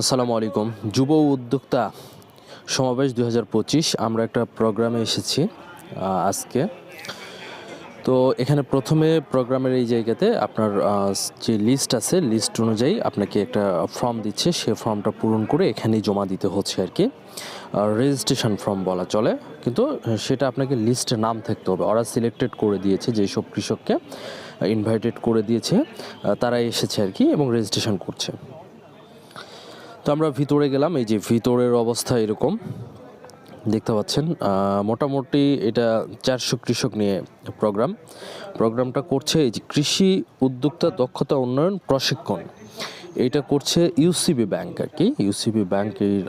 আসসালামু আলাইকুম। যুব উদ্যোক্তা সমাবেশ দু হাজার পঁচিশ, আমরা একটা প্রোগ্রামে এসেছি আজকে। তো এখানে প্রথমে প্রোগ্রামের এই জায়গাতে আপনার যে লিস্ট আছে লিস্ট অনুযায়ী আপনাকে একটা ফর্ম দিচ্ছে, সে ফর্মটা পূরণ করে এখানেই জমা দিতে হচ্ছে আর কি। রেজিস্ট্রেশন ফর্ম বলা চলে, কিন্তু সেটা আপনাকে লিস্টে নাম থাকতে হবে। ওরা সিলেক্টেড করে দিয়েছে যেসব কৃষককে ইনভাইটেড করে দিয়েছে তারা এসেছে আর কি এবং রেজিস্ট্রেশন করছে। তো আমরা ভিতরে গেলাম, এই যে ভিতরের অবস্থা এরকম। দেখতে পাচ্ছেন মোটামুটি এটা চারশো কৃষক নিয়ে প্রোগ্রাম। প্রোগ্রামটা করছে এই যে কৃষি উদ্যোক্তা দক্ষতা উন্নয়ন প্রশিক্ষণ। এটা করছে ইউসিবি ব্যাংক আর কি। ইউসিবি ব্যাংকের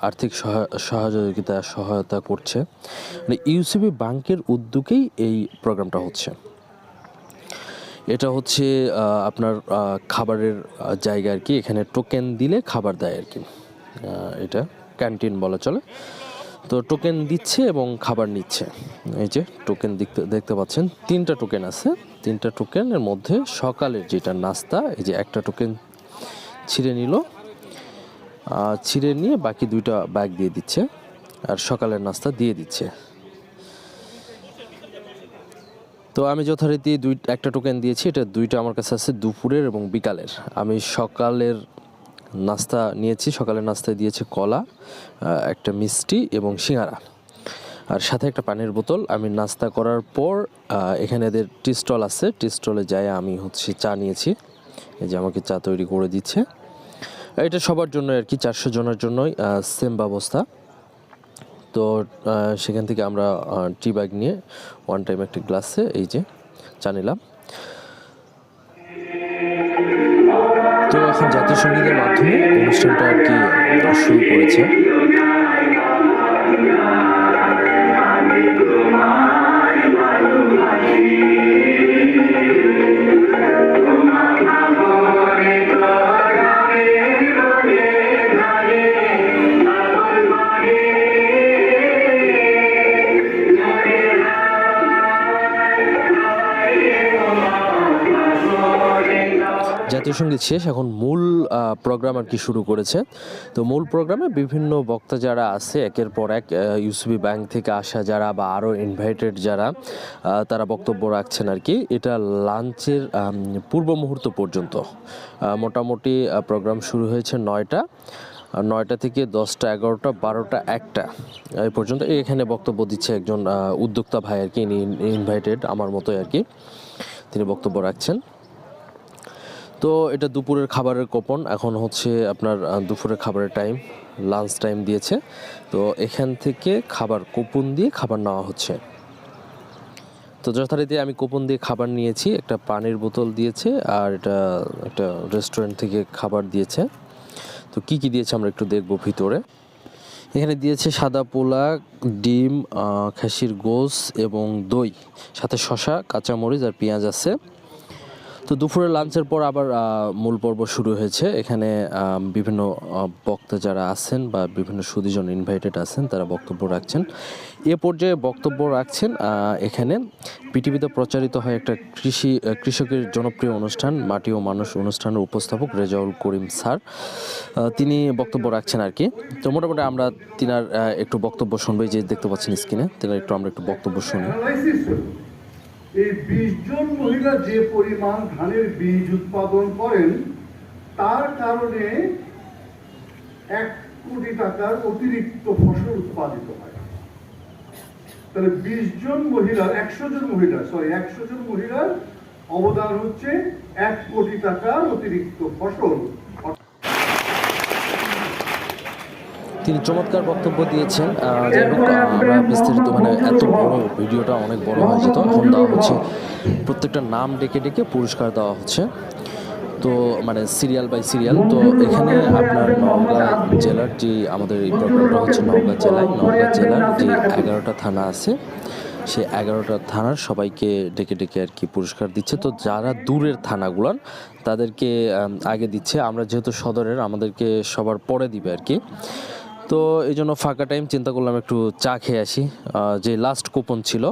আর্থিক সহায়- সহযোগিতা, সহায়তা করছে। মানে ইউসিবি ব্যাংকের উদ্যোগেই এই প্রোগ্রামটা হচ্ছে। এটা হচ্ছে আপনার খাবারের জায়গা আর কি। এখানে টোকেন দিলে খাবার দেয় আর কি। এটা ক্যান্টিন বলা চলে। তো টোকেন দিচ্ছে এবং খাবার নিচ্ছে। এই যে টোকেন দেখতে দেখতে পাচ্ছেন, তিনটা টোকেন আছে। তিনটা টোকেনের মধ্যে সকালের যেটা নাস্তা, এই যে একটা টোকেন ছিঁড়ে নিল ছিঁড়ে নিয়ে বাকি দুইটা ব্যাগ দিয়ে দিচ্ছে, আর সকালের নাস্তা দিয়ে দিচ্ছে। তো আমি যথারীতি দুই, একটা টোকেন দিয়েছি, এটা দুইটা আমার কাছে আছে দুপুরের এবং বিকালের। আমি সকালের নাস্তা নিয়েছি, সকালের নাস্তায় দিয়েছে কলা একটা মিষ্টি এবং সিঙ্গারা। আর সাথে একটা পানির বোতল। আমি নাস্তা করার পর এখানে এদের টি স্টল আছে। টি স্টলে যাই আমি হচ্ছে চা নিয়েছি। এই যে আমাকে চা তৈরি করে দিচ্ছে। এটা সবার জন্য আর কি, চারশো জনের জন্যই সেম ব্যবস্থা। তো সেখান থেকে আমরা টি ব্যাগ নিয়ে ওয়ান টাইম একটি গ্লাসে এই যে চা নিলাম। তো এখন জাতীয় সঙ্গীতের মাধ্যমে অনুষ্ঠানটা আর কি শুরু করেছে। জাতীয় সংগীত শেষ, এখন মূল প্রোগ্রাম আর কি শুরু করেছে। তো মূল প্রোগ্রামে বিভিন্ন বক্তা যারা আছে, একের পর এক ইউসিবি ব্যাংক থেকে আসা যারা বা আরও ইনভাইটেড যারা তারা বক্তব্য রাখছেন আর কি। এটা লাঞ্চের পূর্ব মুহূর্ত পর্যন্ত। মোটামুটি প্রোগ্রাম শুরু হয়েছে নয়টা নয়টা থেকে দশটা, এগারোটা, বারোটা, একটা এই পর্যন্ত। এখানে বক্তব্য দিচ্ছে একজন উদ্যোক্তা ভাই আর কি, ইনি ইনভাইটেড আমার মতোই আর কি। তিনি বক্তব্য রাখছেন। তো এটা দুপুরের খাবারের কোপন। এখন হচ্ছে আপনার দুপুরের খাবারের টাইম লাঞ্চ টাইম দিয়েছে। তো এখান থেকে খাবার কুপন দিয়ে খাবার নেওয়া হচ্ছে। তো যথারীতি আমি কুপন দিয়ে খাবার নিয়েছি, একটা পানির বোতল দিয়েছে আর এটা একটা রেস্টুরেন্ট থেকে খাবার দিয়েছে। তো কি কি দিয়েছে আমরা একটু দেখব ভিতরে। এখানে দিয়েছে সাদা পোলা ডিম খাসির গোস এবং দই, সাথে শশা কাঁচামরিচ আর পেঁয়াজ আছে। তো দুপুরের লাঞ্চের পর আবার মূল পর্ব শুরু হয়েছে। এখানে বিভিন্ন বক্তা যারা আছেন বা বিভিন্ন সুদীজন ইনভাইটেড আছেন, তারা বক্তব্য রাখছেন। এ পর্যায়ে বক্তব্য রাখছেন এখানে পৃথিবীতে প্রচারিত হয় একটা কৃষি কৃষকের জনপ্রিয় অনুষ্ঠান, মাটি ও মানুষ অনুষ্ঠানের উপস্থাপক রেজাউল করিম স্যার। তিনি বক্তব্য রাখছেন আর কি। তো মোটামুটি আমরা তিনার একটু বক্তব্য শুনব যে দেখতে পাচ্ছেন স্ক্রিনে তিনার একটু, আমরা একটু বক্তব্য শুনি। এই বিশ জন মহিলা যে পরিমাণ ধানের বীজ উৎপাদন করেন তার কারণে এক কোটি টাকার অতিরিক্ত ফসল উৎপাদিত হয়। তাহলে বিশ জন মহিলার একশো জন মহিলা সরি একশো জন মহিলার অবদান হচ্ছে এক কোটি টাকার অতিরিক্ত ফসল। তিনি চমৎকার বক্তব্য দিয়েছেন আমরা বিস্তারিত এত বড় ভিডিওটা অনেক বড় হয়েছে যেত এখন দেওয়া হচ্ছে, প্রত্যেকটা নাম ডেকে ডেকে পুরস্কার দেওয়া হচ্ছে। তো মানে সিরিয়াল বাই সিরিয়াল, তো এখানে আপনার নওগাঁ জেলার যে আমাদের এই প্রোগ্রামটা হচ্ছে নওগাঁ জেলায়, নওগাঁ জেলার যে এগারোটা থানা আছে, সেই এগারোটা থানার সবাইকে ডেকে ডেকে আর কি পুরস্কার দিচ্ছে। তো যারা দূরের থানাগুলার, তাদেরকে আগে দিচ্ছে। আমরা যেহেতু সদরের, আমাদেরকে সবার পরে দিবে আর কি। তো এই জন্য ফাঁকা টাইম চিন্তা করলাম একটু চা খেয়ে আসি। যে লাস্ট কুপন ছিল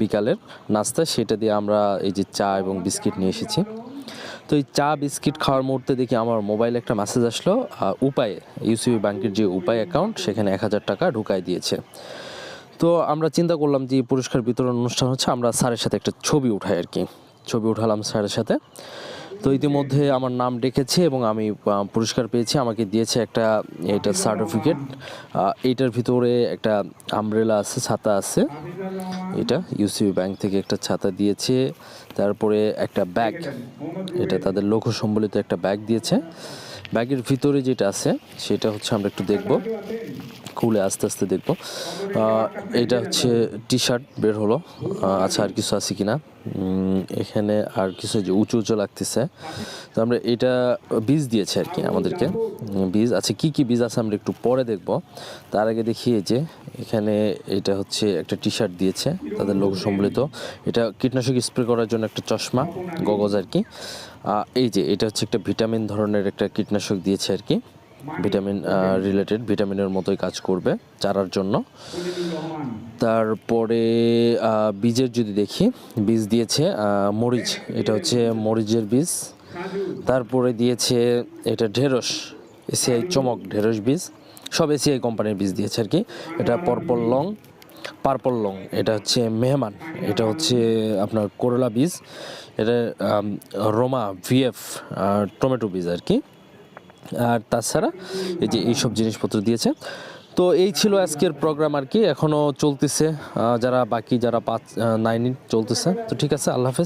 বিকালের নাস্তা, সেটা দিয়ে আমরা এই যে চা এবং বিস্কিট নিয়ে এসেছি। তো এই চা, বিস্কিট খাওয়ার মুহূর্তে দেখি আমার মোবাইলে একটা মেসেজ আসলো উপায়ে ইউসিবি ব্যাংকের যে উপায় অ্যাকাউন্ট সেখানে এক হাজার টাকা ঢুকাই দিয়েছে। তো আমরা চিন্তা করলাম যে পুরস্কার বিতরণ অনুষ্ঠান হচ্ছে, আমরা স্যারের সাথে একটা ছবি উঠাই আর কি। ছবি উঠালাম স্যারের সাথে। তো ইতিমধ্যে আমার নাম ডেকেছে এবং আমি পুরস্কার পেয়েছি। আমাকে দিয়েছে একটা, এটা সার্টিফিকেট এইটার ভিতরে একটা আমব্রেলা আছে, ছাতা আছে। এটা ইউসিবি ব্যাংক থেকে একটা ছাতা দিয়েছে। তারপরে একটা ব্যাগ এটা তাদের লঘু সম্বলিত একটা ব্যাগ দিয়েছে। ব্যাগের ভিতরে যেটা আছে, সেটা হচ্ছে আমরা একটু দেখব। খুলে আস্তে আস্তে দেখব। এটা হচ্ছে টি শার্ট বের হলো। আচ্ছা আর কিছু আছে কিনা? উম, এখানে আর কিছু যে উঁচু উঁচু লাগতেছে। তো আমরা এটা বীজ দিয়েছে আর কি আমাদেরকে। বীজ আচ্ছা কি কি বীজ আছে আমরা একটু পরে দেখব। তার আগে দেখি যে এখানে এটা হচ্ছে একটা টি শার্ট দিয়েছে তাদের লোক সম্বলিত। এটা কীটনাশক স্প্রে করার জন্য একটা চশমা গগজ আর কি। এই যে এটা হচ্ছে একটা ভিটামিন ধরনের একটা কীটনাশক দিয়েছে আর কি। ভিটামিন রিলেটেড ভিটামিনের মতোই কাজ করবে চারার জন্য। তারপরে বীজের যদি দেখি, বীজ দিয়েছে মরিচ, এটা হচ্ছে মরিচের বীজ। তারপরে দিয়েছে, এটা ঢেঁড়স, এসিআই চমক ঢেঁড়স বীজ। সব এসিআই কোম্পানির বীজ দিয়েছে আর কি। এটা পর্পল লং পার্পল লং এটা হচ্ছে মেহমান, এটা হচ্ছে আপনার করলা বীজ। এটা রোমা ভিএফ টমেটো বীজ আর কি। আর তাছাড়া এই যে এইসব জিনিসপত্র দিয়েছে। তো এই ছিল আজকের প্রোগ্রাম আর কি এখনও চলতেছে। যারা বাকি যারা পাঁচ নাইন চলতেছে। তো ঠিক আছে, আল্লাহ হাফেজ।